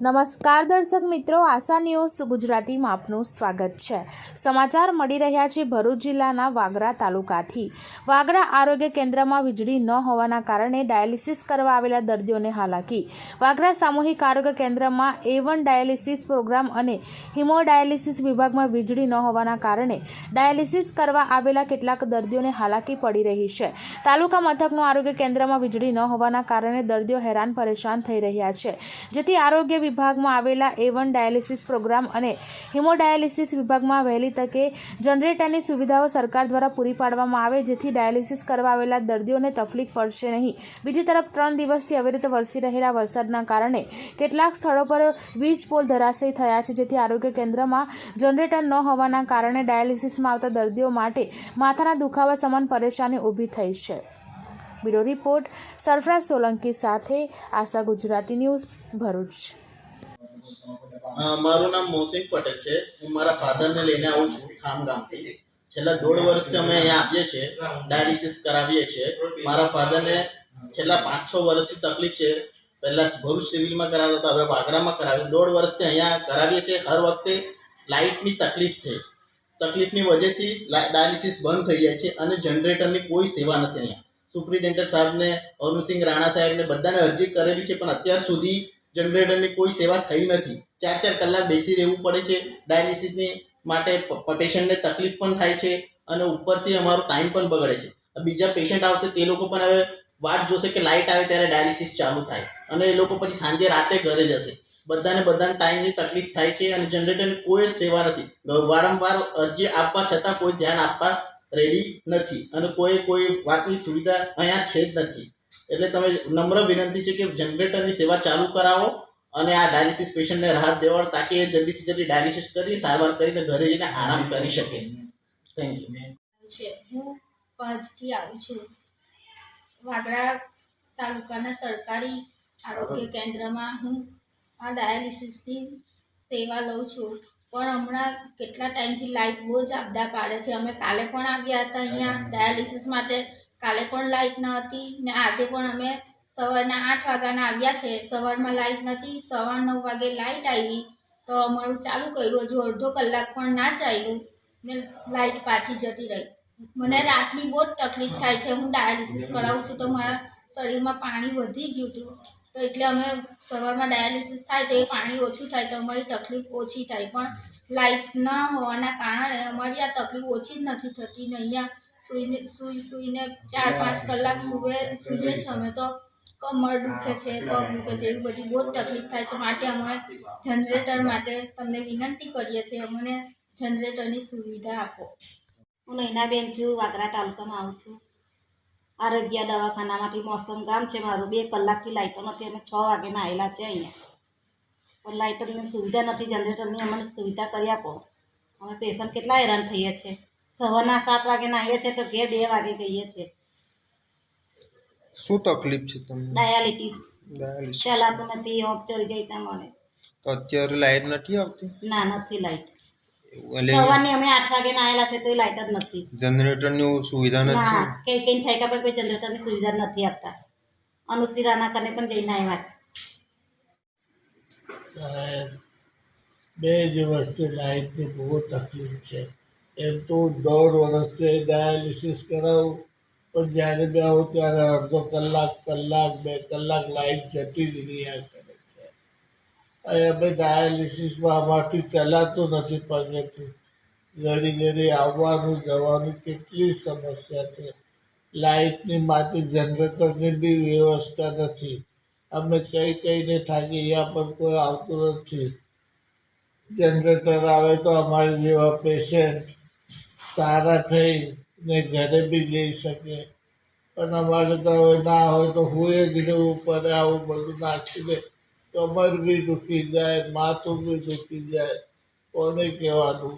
નમસ્કાર દર્શક મિત્રો, આશા ન્યૂઝ ગુજરાતીમાં આપનું સ્વાગત છે. સમાચાર મળી રહ્યા છે ભરૂચ જિલ્લાના વાગરા તાલુકાથી. વાગરા આરોગ્ય કેન્દ્રમાં વીજળી ન હોવાના કારણે ડાયાલિસિસ કરવા આવેલા દર્દીઓને હાલાકી. વાગરા સામૂહિક આરોગ્ય કેન્દ્રમાં એ વન ડાયાલિસિસ પ્રોગ્રામ અને હિમોડાયાલિસિસ વિભાગમાં વીજળી ન હોવાના કારણે ડાયાલિસિસ કરવા આવેલા કેટલાક દર્દીઓને હાલાકી પડી રહી છે. તાલુકા મથકનું આરોગ્ય કેન્દ્રમાં વીજળી ન હોવાના કારણે દર્દીઓ હેરાન પરેશાન થઈ રહ્યા છે. જેથી આરોગ્ય વિભાગમાં આવેલા એ વન ડાયાલિસિસ પ્રોગ્રામ અને હિમોડાયાલિસિસ વિભાગમાં વહેલી તકે જનરેટરની સુવિધાઓ સરકાર દ્વારા પૂરી પાડવામાં આવે, જેથી ડાયાલિસિસ કરવા આવેલા દર્દીઓને તકલીફ પડશે નહીં. બીજી તરફ, ત્રણ દિવસથી અવિરત વરસી રહેલા વરસાદના કારણે કેટલાક સ્થળો પર વીજ પોલ ધરાશયી થયા છે, જેથી આરોગ્ય કેન્દ્રમાં જનરેટર ન હોવાના કારણે ડાયાલિસિસમાં આવતા દર્દીઓ માટે માથાના દુખાવા સમાન પરેશાની ઊભી થઈ છે. બ્યુરો રિપોર્ટ સરફરાજ સોલંકી સાથે આશા ગુજરાતી ન્યૂઝ ભરૂચ. મારું નામ મોહસિન પટેલ છે. હું મારા ફાધરને લઈને આવું છું ખામ ગામથી. છેલ્લા દોઢ વર્ષથી અમે અહીંયા આવીએ છીએ, ડાયાલિસિસ કરાવીએ છીએ. મારા ફાધરને છેલ્લા પાંચ છ વર્ષથી તકલીફ છે. પહેલાં ભરૂચ સિવિલમાં કરાવતા હતા, હવે વાગરામાં કરાવે દોઢ વર્ષથી અહીંયા કરાવીએ છીએ. હર વખતે લાઇટની તકલીફ થઈ તકલીફની વજહથી ડાયાલિસિસ બંધ થઈ જાય છે અને જનરેટરની કોઈ સેવા નથી અહીંયા. સુપ્રિન્ટેન્ડન્ટ સાહેબને અરુણસિંહ રાણા સાહેબને બધાને અરજી કરેલી છે, પણ અત્યાર સુધી જનરેટરની કોઈ સેવા થઈ નથી. ચાર ચાર કલાક બેસી રહેવું પડે છે. ડાયાલિસિસની માટે પેશન્ટને તકલીફ પણ થાય છે અને ઉપરથી અમારો ટાઈમ પણ બગડે છે. બીજા પેશન્ટ આવશે તે લોકો પણ હવે વાટ જોશે કે લાઇટ આવે ત્યારે ડાયાલિસિસ ચાલુ થાય અને એ લોકો પછી સાંજે રાતે ઘરે જશે. બધાને બધાને ટાઈમની તકલીફ થાય છે અને જનરેટરની કોઈ જ સેવા નથી. વારંવાર અરજી આપવા છતાં કોઈ ધ્યાન આપવા રેડી નથી અને કોઈ કોઈ વાતની સુવિધા અહીંયા છે જ નથી. એટલે તમે નમ્ર વિનંતી છે કે જનરેટરની સેવા ચાલુ કરાવો અને આ ડાયાલિસિસ પેશન્ટને રાહત દેવાડો તાકી એ જલ્દીથી જલ્દી ડાયાલિસિસ કરી સારવાર કરીને ઘરે જઈને આરામ કરી શકે. થેન્ક યુ છે. હું પાંચથી આવી છું. વાગડા તાલુકાના સરકારી આરોગ્ય કેન્દ્રમાં હું આ ડાયાલિસિસની સેવા લઉં છું. પણ હમણાં કેટલા ટાઈમથી લાઇટ બહુ જ આપદા પાડે છે. અમે કાલે પણ આવ્યા હતા અહીંયા ડાયાલિસિસ માટે. કાલે પણ લાઇટ ન હતી ને આજે પણ અમે સવારના આઠ વાગ્યાના આવ્યા છે. સવારમાં લાઇટ નથી સવાર નવ વાગે લાઇટ આવી તો અમારું ચાલુ કર્યું. હજુ અડધો કલાક પણ ના ચાલ્યું ને લાઇટ પાછી જતી રહી. મને રાતની બહુ જ તકલીફ થાય છે. હું ડાયાલિસિસ કરાવું છું તો મારા શરીરમાં પાણી વધી ગયું હતું. તો એટલે અમે સવારમાં ડાયાલિસિસ થાય તો એ પાણી ઓછું થાય તો અમારી તકલીફ ઓછી થાય. પણ લાઇટ ન હોવાના કારણે અમારી આ તકલીફ ઓછી જ નથી થતી ને અહીંયા સૂઈને સૂઈ સૂઈને ચાર પાંચ કલાક સૂવે સૂઈએ છીએ અમે તો. કમર દુખે છે પગ દુખે છે એવી બધી બહુ જ તકલીફ થાય છે. માટે અમે જનરેટર માટે તમને વિનંતી કરીએ છીએ અમને જનરેટરની સુવિધા આપો. હું નૈનાબેન છું વાગરા તાલુકામાં આવું છું. આરોગ્ય દવાખાનામાંથી મોસમ ગામ છે મારું. બે કલાકથી લાઇટો નથી. અમે છ વાગે આવેલા છે અહીંયા. પણ લાઇટરની સુવિધા નથી. જનરેટરની અમને સુવિધા કરી આપો. અમે પેશન્ટ કેટલા હેરાન થઈએ છીએ. સવારના સાત વાગ્યાના આવીએ છીએ તો ઘેર બે વાગે ગઈએ છીએ. શું તકલીફ છે તમને? ડાયાલિટીસ. ડાયાલિસિસ. ચલાતું નથી ઓફ ચડી જાય છે મને તો અત્યારે લાઈટ નથી આવતી? ના નથી લાઇટ એવું એટલે સવારની અમે આઠ વાગ્યાના આવેલા છે તો લાઇટ જ નથી. જનરેટરની સુવિધા ના નથી કઈ કઈ થાય કે પણ કોઈ જનરેટરની સુવિધા નથી આપતા. અનુશીરાના કને પણ જઈને આવ્યા છે. સાહેબ બે દિવસથી લાઇટની બહુ તકલીફ છે. એમ તો દોઢ વર્ષથી ડાયાલિસિસ કરાવું. પણ જ્યારે બે આવું ત્યારે અડધો કલાક કલાક, બે કલાક લાઈટ જતી જ રહ્યા કરે છે. અમે ડાયાલિસિસમાં અમારથી ચલાતું નથી પગેથી. ઘડી ઘડી આવવાનું, જવાનું કેટલી સમસ્યા છે. લાઇટની માટે જનરેટરની બી વ્યવસ્થા નથી. અમે કઈ કઈને થાકી અહીંયા પણ કોઈ આવતું નથી. જનરેટર આવે તો અમારી જેવા પેશન્ટ સારા થઈ ને ઘરે બી જઈ શકે. પણ અમારે તો હવે ના હોય તો હું જ રહેવું પડે આવું બધું નાખી દે કમર બી દુખી જાય, માથું બી દુખી જાય. કોને કહેવાનું?